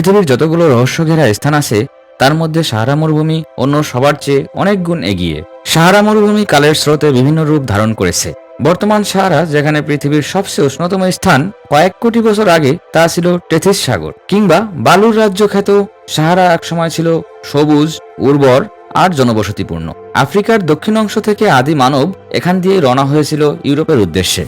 পৃথিবীর যতগুলো রহস্য ঘেরা স্থান আছে, তার মধ্যে সাহারা মরুভূমি অন্য সবার চেয়ে অনেক গুণ এগিয়ে। সাহারা মরুভূমি কালের স্রোতে বিভিন্ন রূপ ধারণ করেছে। বর্তমান সাহারা, যেখানে পৃথিবীর সবচেয়ে উষ্ণতম স্থান, কয়েক কোটি বছর আগে তা ছিল টেথিস সাগর, কিংবা বালুর রাজ্য খ্যাত সাহারা একসময় ছিল সবুজ, উর্বর আর জনবসতিপূর্ণ। আফ্রিকার দক্ষিণ অংশ থেকে আদি মানব এখান দিয়ে রওনা হয়েছিল ইউরোপের উদ্দেশ্যে।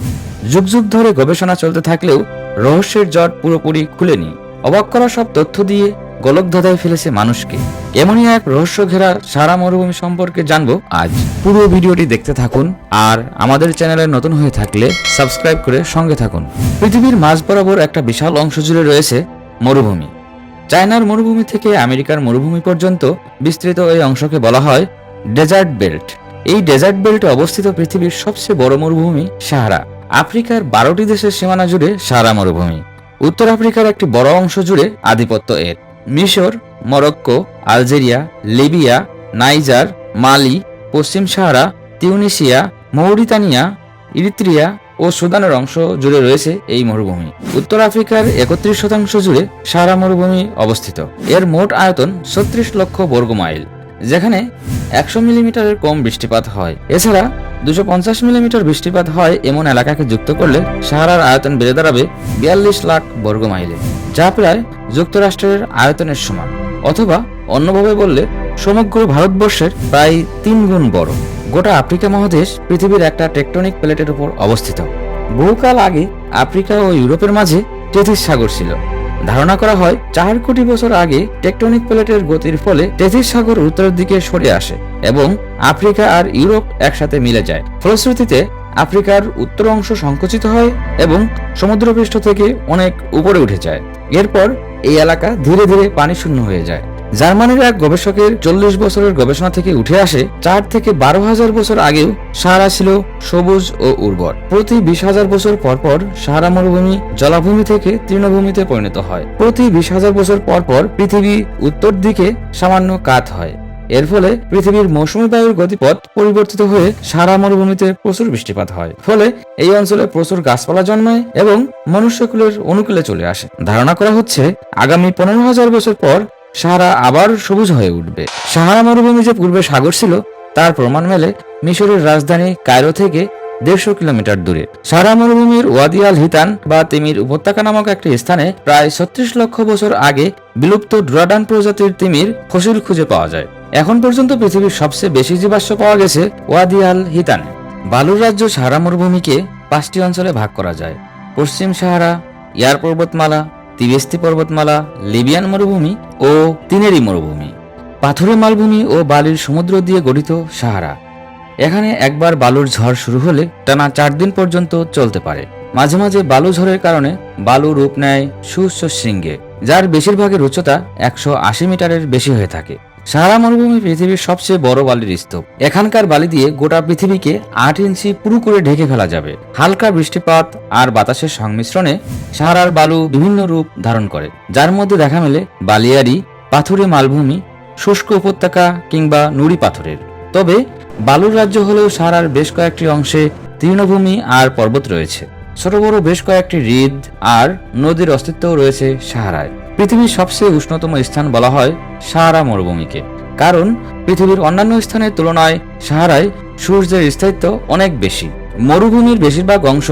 যুগ যুগ ধরে গবেষণা চলতে থাকলেও রহস্যের জট পুরোপুরি খুলেনি। অবাক করা সব তথ্য দিয়ে গোলকধাঁধায় ফেলেছে মানুষকে। এমনই এক রহস্য ঘেরা সারা মরুভূমি সম্পর্কে জানব আজ। পুরো ভিডিওটি দেখতে থাকুন আর আমাদের চ্যানেলে নতুন হয়ে থাকলে সাবস্ক্রাইব করে সঙ্গে থাকুন। পৃথিবীর মাঝ বরাবর একটা বিশাল অংশ জুড়ে রয়েছে মরুভূমি। চায়নার মরুভূমি থেকে আমেরিকার মরুভূমি পর্যন্ত বিস্তৃত এই অংশকে বলা হয় ডেজার্ট বেল্ট। এই ডেজার্ট বেল্টে অবস্থিত পৃথিবীর সবচেয়ে বড় মরুভূমি সাহারা। আফ্রিকার বারোটি দেশের সীমানা জুড়ে সাহারা মরুভূমি। উত্তর আফ্রিকার একটি বড় অংশ জুড়ে আধিপত্য এর। মিশর, Morocco, Algeria, Libya, Niger, Mali, পশ্চিম সাহারা, তিউনিসিয়া, মৌরিতানিয়া, ইরিত্রিয়া ও সুদানের অংশ জুড়ে রয়েছে এই মরুভূমি। উত্তর আফ্রিকার একত্রিশ শতাংশ জুড়ে সাহারা মরুভূমি অবস্থিত। এর মোট আয়তন ছত্রিশ লক্ষ বর্গ মাইল, যেখানে একশো মিলিমিটারের কম বৃষ্টিপাত হয়। এছাড়া দুশো পঞ্চাশ মিলিমিটার বৃষ্টিপাত হয় এমন এলাকাকে যুক্ত করলে সাহারার আয়তন বেড়ে দাঁড়াবে বিয়াল্লিশ লাখ বর্গ মাইলে, যা প্রায় যুক্তরাষ্ট্রের আয়তনের সমান। অথবা অন্যভাবে বললে, সমগ্র ভারতবর্ষের প্রায় তিন গুণ বড়। গোটা আফ্রিকা মহাদেশ পৃথিবীর একটা টেকটনিক প্লেটের উপর অবস্থিত। বহুকাল আগে আফ্রিকা ও ইউরোপের মাঝে টেথিস সাগর ছিল। ধারণা করা হয়, চার কোটি বছর আগে টেকটনিক প্লেটের গতির ফলে টেথিস সাগর উত্তরের দিকে সরে আসে এবং আফ্রিকা আর ইউরোপ একসাথে মিলে যায়। ফলশ্রুতিতে, আফ্রিকার উত্তর অংশ সংকুচিত হয় এবং সমুদ্রপৃষ্ঠ থেকে অনেক উপরে উঠে যায়। এরপর এই এলাকা ধীরে ধীরে পানি শূন্য হয়ে যায়। জার্মানির এক গবেষকের চল্লিশ বছরের গবেষণা থেকে উঠে আসে, চার থেকে বারো হাজার বছর আগেও সাহারা ছিল সবুজ ও উর্বর। প্রতি বিশ হাজার বছর পর পর সাহারা মরুভূমি জলাভূমি থেকে তৃণভূমিতে পরিণত হয়। প্রতি বিশ হাজার বছর পর পর পৃথিবী উত্তর দিকে সামান্য কাত হয়। এর ফলে পৃথিবীর মৌসুমী বায়ুর গতিপথ পরিবর্তিত হয়ে সারা মরুভূমিতে প্রচুর বৃষ্টিপাত হয়। ফলে এই অঞ্চলে প্রচুর গাছপালা জন্মায় এবং মনুষ্যকুলের অনুকূলে চলে আসে। ধারণা করা হচ্ছে, আগামী পনেরো হাজার বছর পর সাহারা আবার সবুজ হয়ে উঠবে। সাহারা মরুভূমি যে পূর্বে সাগর ছিল, তার প্রমাণ মেলে মিশরের রাজধানী কায়রো থেকে দেড়শো কিলোমিটার দূরে। সাহারা মরুভূমির ওয়াদিয়াল হিতান বা তিমির উপত্যকা নামক একটি স্থানে প্রায় ছত্রিশ লক্ষ বছর আগে বিলুপ্ত ডুরাডান প্রজাতির তিমির ফসিল খুঁজে পাওয়া যায়। এখন পর্যন্ত পৃথিবীর সবচেয়ে বেশি জীবাশ্ম পাওয়া গেছে ওয়াদিয়াল হিতানে। বালুর রাজ্য সাহারা মরুভূমিকে পাঁচটি অঞ্চলে ভাগ করা যায়। পশ্চিম সাহারা, ইয়ার পর্বতমালা তিবেস্তি পর্বতমালা, লিবিয়ান মরুভূমি ও তিনেরি মরুভূমি। পাথুরে মালভূমি ও বালির সমুদ্র দিয়ে গঠিত সাহারা। এখানে একবার বালুর ঝড় শুরু হলে টানা চার দিন পর্যন্ত চলতে পারে। মাঝে মাঝে বালু ঝড়ের কারণে বালু রূপ নেয় সুউচ্চ শৃঙ্গে যার বেশিরভাগের উচ্চতা একশো আশি মিটারের বেশি হয়ে থাকে। সাহারা মরুভূমি পৃথিবীর সবচেয়ে বড় বালির স্তূপ। এখানকার বালি দিয়ে গোটা পৃথিবীকে আট ইঞ্চি পুরু করে ঢেকে ফেলা যাবে। হালকা বৃষ্টিপাত আর বাতাসের সংমিশ্রণে সাহারার বালু বিভিন্ন রূপ ধারণ করে। যার মধ্যে দেখা মেলে বালিয়ারি, পাথুরে মালভূমি, শুষ্ক উপত্যকা কিংবা নুড়ি পাথরের। তবে বালুর রাজ্য হলেও সাহারার বেশ কয়েকটি অংশে তৃণভূমি আর পর্বত রয়েছে। ছোট বড় বেশ কয়েকটি হ্রদ আর নদীর অস্তিত্বও রয়েছে সাহারায়। পৃথিবীর সবচেয়ে উষ্ণতম স্থান বলা হয় সাহারা মরুভূমিকে। কারণ পৃথিবীর অন্যান্য স্থানের তুলনায় সাহারায় সূর্যের স্থায়িত্ব অনেক বেশি। মরুভূমির বেশিরভাগ অংশ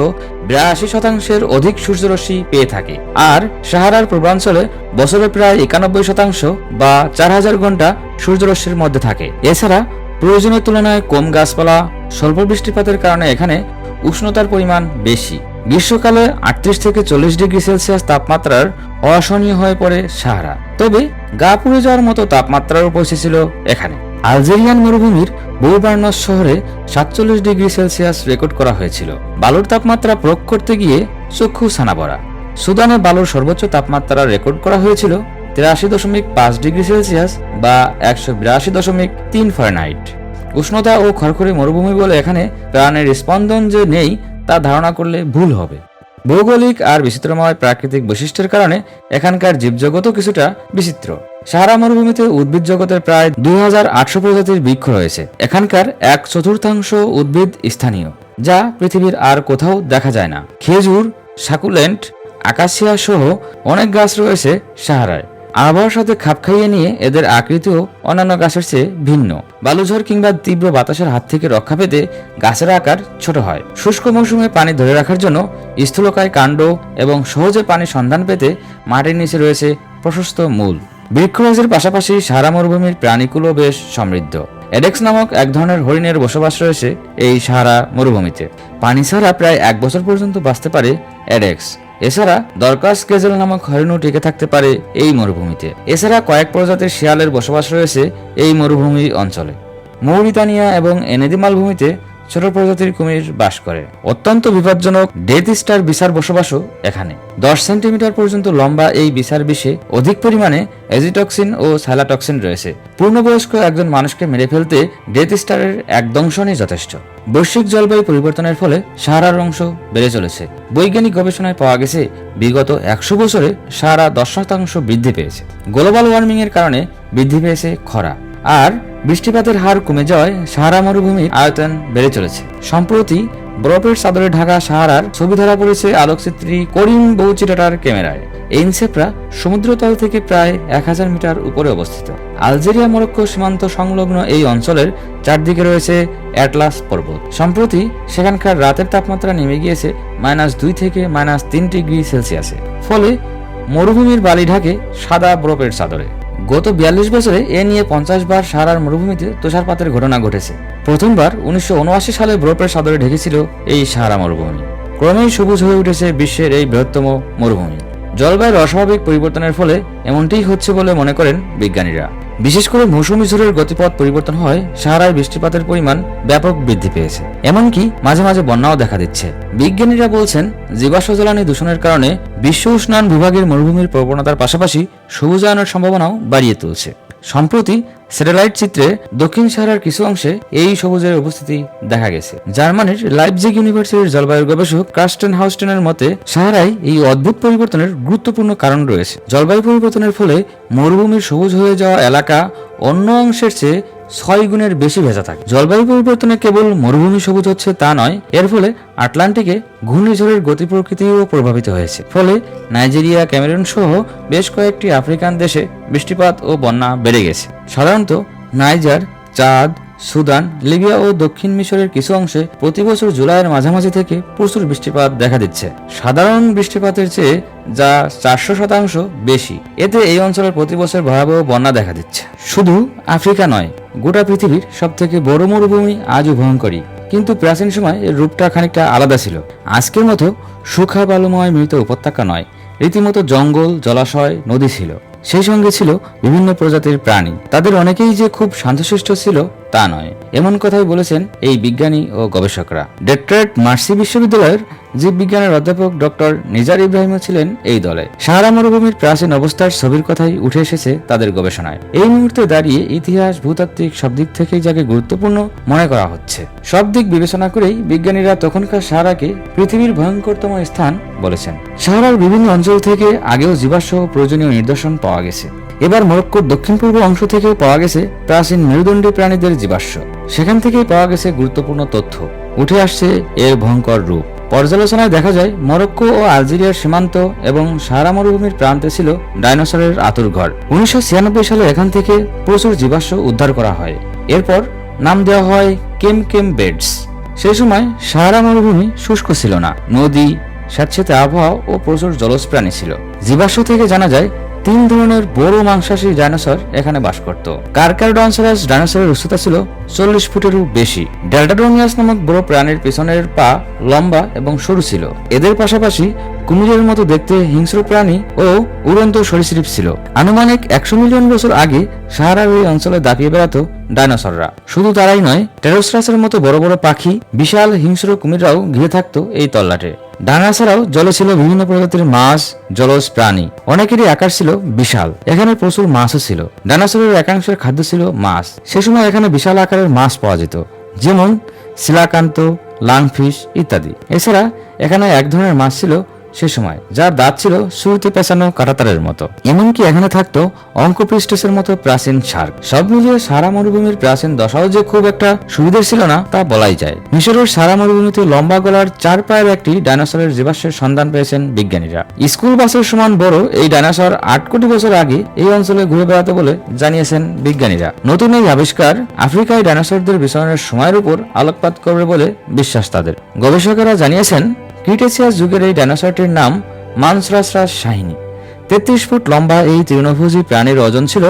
বিরাশি শতাংশের অধিক সূর্যরশ্মি পেয়ে থাকে। আর সাহারার পূর্বাঞ্চলে বছরে প্রায় একানব্বই শতাংশ বা চার হাজার ঘণ্টা সূর্যরশ্মির মধ্যে থাকে। এছাড়া প্রয়োজনের তুলনায় কম গাছপালা, স্বল্প বৃষ্টিপাতের কারণে এখানে উষ্ণতার পরিমাণ বেশি। গ্রীষ্মকালে আটত্রিশ থেকে চল্লিশ ডিগ্রি সেলসিয়াস তাপমাত্রার অসহনীয় হয়ে পড়ে সাহারা। তবে গা পুড়ে যাওয়ার মতো তাপমাত্রারও পৌঁছেছিল এখানে। আলজেরিয়ান মরুভূমির বৌবার্নস শহরে সাতচল্লিশ ডিগ্রি সেলসিয়াস রেকর্ড করা হয়েছিল। বালুর তাপমাত্রা প্রয়োগ করতে গিয়ে চক্ষু পড়া। সুদানে বালুর সর্বোচ্চ তাপমাত্রা রেকর্ড করা হয়েছিল তিরাশি দশমিক পাঁচ ডিগ্রি সেলসিয়াস বা একশো বিরাশি দশমিক তিন ফারেনহাইট। উষ্ণতা ও খড়খড়ে মরুভূমি বলে এখানে প্রাণের স্পন্দন যে নেই তা ধারণা করলে ভুল হবে। ভৌগোলিক আর বিচিত্রময় প্রাকৃতিক বৈশিষ্ট্যের কারণে এখানকার জীবজগতও কিছুটা বিচিত্র। সাহারা মরুভূমিতে উদ্ভিদ জগতের প্রায় দুই হাজার আটশো প্রজাতির বৃক্ষ রয়েছে। এখানকার এক চতুর্থাংশ উদ্ভিদ স্থানীয়, যা পৃথিবীর আর কোথাও দেখা যায় না। খেজুর, সাকুলেন্ট, আকাশিয়া সহ অনেক গাছ রয়েছে সাহারায়। আবহাওয়ার সাথে খাপ খাইয়ে নিয়ে এদের আকৃতিও অন্যান্য গাছের চেয়ে ভিন্ন। বালুঝড় কিংবা তীব্র বাতাসের হাত থেকে রক্ষা পেতে গাছের আকার ছোট হয়। শুষ্ক মৌসুমে পানি ধরে রাখার জন্য স্থূলকায় কাণ্ড এবং সহজে পানি সন্ধান পেতে মাটির নিচে রয়েছে প্রশস্ত মূল। বৃক্ষরাজের পাশাপাশি সারা মরুভূমির প্রাণীকুলও বেশ সমৃদ্ধ। এডেক্স নামক এক ধরনের হরিণের বসবাস রয়েছে এই সারা মরুভূমিতে। পানি ছাড়া প্রায় এক বছর পর্যন্ত বাঁচতে পারে এডেক্স। এছাড়া দরকাস কেজেল নামক হরিণও টিকে থাকতে পারে এই মরুভূমিতে। এছাড়া কয়েক প্রজাতির শিয়ালের বসবাস রয়েছে এই মরুভূমি অঞ্চলে। মৌরিতানিয়া এবং এনেদি মালভূমিতে ছোট প্রজাতির কুমির বাস করে। অত্যন্ত বিপজ্জনক ডেথ স্টার বিসার বসবাসও এখানে। দশ সেন্টিমিটার পর্যন্ত লম্বা এই বিসার বিষে অধিক পরিমাণে এজিটক্সিন ও স্যালাটক্সিন রয়েছে। পূর্ণবয়স্ক একজন মানুষকে মেরে ফেলতে ডেথ স্টারের এক দংশনই যথেষ্ট। বৈশ্বিক জলবায়ু পরিবর্তনের ফলে সাহারার অংশ বেড়ে চলেছে। বৈজ্ঞানিক গবেষণায় পাওয়া গেছে, বিগত একশো বছরে সাহারা দশ শতাংশ বৃদ্ধি পেয়েছে। গ্লোবাল ওয়ার্মিং এর কারণে বৃদ্ধি পেয়েছে খরা। আর বৃষ্টিপাতের হার কমে যাওয়ায় সাহারা মরুভূমির আয়তন বেড়ে চলেছে। সম্প্রতি বরফের চাদরে ঢাকা সাহারার ছবি ধরা পড়েছে আলোকচিত্রী করিম বৌচিটাটার ক্যামেরায়। এইনসেপ্রা সমুদ্রতল থেকে প্রায় এক হাজার মিটার উপরে অবস্থিত। আলজেরিয়া, মরক্কো সীমান্ত সংলগ্ন এই অঞ্চলের চারদিকে রয়েছে অ্যাটলাস পর্বত। সম্প্রতি সেখানকার রাতের তাপমাত্রা নেমে গিয়েছে মাইনাস দুই থেকে মাইনাস তিন ডিগ্রি সেলসিয়াসে। ফলে মরুভূমির বালি ঢাকে সাদা বরফের চাদরে। গত বিয়াল্লিশ বছরে এ নিয়ে পঞ্চাশ বার সারার মরুভূমিতে তুষারপাতের ঘটনা ঘটেছে। প্রথমবার উনিশশো উনআশি সালে বরফের সাদরে ঢেকেছিল এই সাহারা মরুভূমি। ক্রমেই সবুজ হয়ে উঠেছে বিশ্বের এই বৃহত্তম মরুভূমি। জলবায়ুর অস্বাভাবিক পরিবর্তনের ফলে এমনটিই হচ্ছে বলে মনে করেন বিজ্ঞানীরা। বিশেষ করে মৌসুমী ঝড়ের গতিপথ পরিবর্তন হয়, সাহারায় বৃষ্টিপাতের পরিমাণ ব্যাপক বৃদ্ধি পেয়েছে। এমনকি মাঝে মাঝে বন্যাও দেখা দিচ্ছে। বিজ্ঞানীরা বলছেন, জীবাশ্ম জ্বালানি দূষণের কারণে বিশ্ব উষ্ণায়ন বিভাগের মরুভূমির প্রবণতার পাশাপাশি সবুজায়নের সম্ভাবনাও বাড়িয়ে তুলছে। সম্প্রতি স্যাটেলাইট চিত্রে দক্ষিণ সাহারার কিছু অংশে এই সবুজের উপস্থিতি দেখা গেছে। জার্মানির লাইপজিগ ইউনিভার্সিটির জলবায়ু গবেষক কাস্টেন হাউস্টেনের মতে, সাহারায় এই অদ্ভুত পরিবর্তনের গুরুত্বপূর্ণ কারণ রয়েছে। জলবায়ু পরিবর্তনের ফলে মরুভূমির সবুজ হয়ে যাওয়া এলাকা অন্য অংশের চেয়ে ছয় গুণের বেশি ভেজা থাকে। জলবায়ু পরিবর্তনে কেবল মরুভূমি সবুজ হচ্ছে তা নয়, এর ফলে আটলান্টিকে ঘূর্ণিঝড়ের গতি প্রকৃতিও প্রভাবিত হয়েছে। ফলে নাইজেরিয়া, ক্যামেরুন সহ বেশ কয়েকটি আফ্রিকান দেশে বৃষ্টিপাত ও বন্যা বেড়ে গেছে। সাধারণত নাইজার, চাঁদ, সুদান, লিবিয়া ও দক্ষিণ মিশরের কিছু অংশে প্রতি বছর জুলাইয়ের মাঝামাঝি থেকে প্রচুর বৃষ্টিপাত দেখা দিচ্ছে। সাধারণ বৃষ্টিপাতের চেয়ে যা চারশো শতাংশ বেশি, এতে এই অঞ্চলের প্রতি বছর ভয়াবহ বন্যা দেখা দিচ্ছে। শুধু আফ্রিকা নয়, গোটা পৃথিবীর সব থেকে বড় মরুভূমি আজও ভয়ঙ্করী। কিন্তু প্রাচীন সময় এর রূপটা খানিকটা আলাদা ছিল। আজকের মতো সুখা বালুময় মৃত উপত্যকা নয়, রীতিমতো জঙ্গল, জলাশয়, নদী ছিল। সেই সঙ্গে ছিল বিভিন্ন প্রজাতির প্রাণী। তাদের অনেকেই যে খুব শান্তশিষ্ট ছিল তা নয়। এমন কথাই বলেছেন এই বিজ্ঞানী ও গবেষকরা। ডেট্রয়েট মার্সি বিশ্ববিদ্যালয়ের জীববিজ্ঞানের অধ্যাপক ডক্টর নিজার ইব্রাহিমও ছিলেন এই দলে। সাহারা মরুভূমির প্রাচীন অবস্থার ছবির কথাই উঠে এসেছে তাদের গবেষণায়। এই মুহূর্তে দাঁড়িয়ে ইতিহাস, ভূতাত্ত্বিক সব দিক থেকেই যাকে গুরুত্বপূর্ণ মনে করা হচ্ছে। সব দিক বিবেচনা করেই বিজ্ঞানীরা তখনকার সাহারাকে পৃথিবীর ভয়ঙ্করতম স্থান বলেছেন। সাহারার বিভিন্ন অঞ্চল থেকে আগেও জীবাশ্ম প্রয়োজনীয় নিদর্শন পাওয়া গেছে। এবার মরক্কোর দক্ষিণ পূর্ব অংশ থেকেও পাওয়া গেছে প্রাচীন মেরুদণ্ডী প্রাণীদের জীবাশ্ম। সেখান থেকেই পাওয়া গেছে গুরুত্বপূর্ণ তথ্য। উঠে আসছে এর ভয়ঙ্কর রূপ। পর্যালোচনায় দেখা যায়, মরক্কো ও আলজেরিয়ার সীমান্ত এবং সাহারা মরুভূমির প্রান্তে ছিল ডাইনোসরের আতুর ঘর। উনিশশো সালে এখান থেকে প্রচুর জীবাশ্ম উদ্ধার করা হয়। এরপর নাম দেওয়া হয় কেম কেম বেডস। সেই সময় সাহারা মরুভূমি শুষ্ক ছিল না। নদী স্যাঁতস্যাঁতে আবহাওয়া ও প্রচুর জলজ প্রাণী ছিল। জীবাশ্ম থেকে জানা যায় তিন ধরনের বড় মাংসাশী ডাইনোসর এখানে বাস করত। কারকারডনসারাস ডাইনোসরের উচ্চতা ছিল চল্লিশ ফুটেরও বেশি। ডেল্টাডোনিয়াস নামক বড় প্রাণীর পেছনের পা লম্বা এবং সরু ছিল। এদের পাশাপাশি কুমিরের মতো দেখতে হিংস্র প্রাণী ও উড়ন্ত সরীসৃপ ছিল। আনুমানিক একশো মিলিয়ন বছর আগে সাহারার এই অঞ্চলে দাপিয়ে বেড়াতো ডাইনোসররা। শুধু তারাই নয়, টেরোসরাসের মতো বড় বড় পাখি, বিশাল হিংস্র কুমিররাও ঘিরে থাকতো এই তল্লাটে। ডানা ছাড়াও জলে ছিল বিভিন্ন প্রজাতির মাছ, জলজ প্রাণী। অনেকেরই আকার ছিল বিশাল। এখানে প্রচুর মাছও ছিল। ডানাসরের একাংশের খাদ্য ছিল মাছ। সে সময় এখানে বিশাল আকারের মাছ পাওয়া যেত, যেমন শিলাকান্ত লাংফিশ ইত্যাদি। এছাড়া এখানে এক ধরনের মাছ ছিল সে সময় যার দাঁত ছিল শুরুতে পেঁচানো কাটাতারের মতো। এমনকি এখানে থাকতো অঙ্কপৃষ্ঠসের মতো প্রাচীন শার্ক। সব মিলিয়ে সারা মরুভূমির প্রাচীন দশাও যে খুব একটা সুবিধার ছিল না, তা বলাই যায়। মিশরের সারা মরুভূমিতে লম্বা গলার চার পায়ের একটি ডাইনোসরের জীবাশ্মের সন্ধান পেয়েছেন বিজ্ঞানীরা। স্কুল বাসের সমান বড় এই ডাইনোসর আট কোটি বছর আগে এই অঞ্চলে ঘুরে বেড়াতে বলে জানিয়েছেন বিজ্ঞানীরা। নতুন এই আবিষ্কার আফ্রিকায় ডাইনোসরদের বিচরণের সময়ের উপর আলোকপাত করবে বলে বিশ্বাস তাদের। গবেষকেরা জানিয়েছেন ক্রিটেসিয়াস যুগের এই ডাইনোসরটির নাম মানসরাসরাস শাহিনী। তেত্রিশ ফুট লম্বা এই তৃণভোজী প্রাণীর ওজন ছিল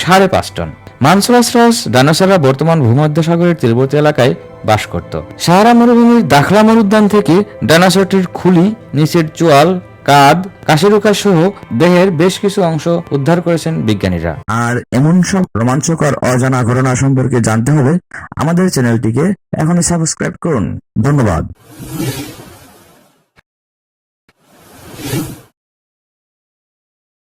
সাড়ে পাঁচ টন। মানসরাসরাস ডাইনোসররা বর্তমান ভূমধ্যসাগরের তীরবর্তী এলাকায় বাস করত। সাহারা মরুভূমির দাখলা মরুদ্যান থেকে ডাইনোসরটির খুলি, নিচের চোয়াল, কাঁধ, কাশিরুকা সহ দেহের বেশ কিছু অংশ উদ্ধার করেছেন বিজ্ঞানীরা। আর এমন সব রোমাঞ্চকর অজানা ঘটনা সম্পর্কে জানতে হলে আমাদের চ্যানেলটিকে এখনই সাবস্ক্রাইব করুন। ধন্যবাদ।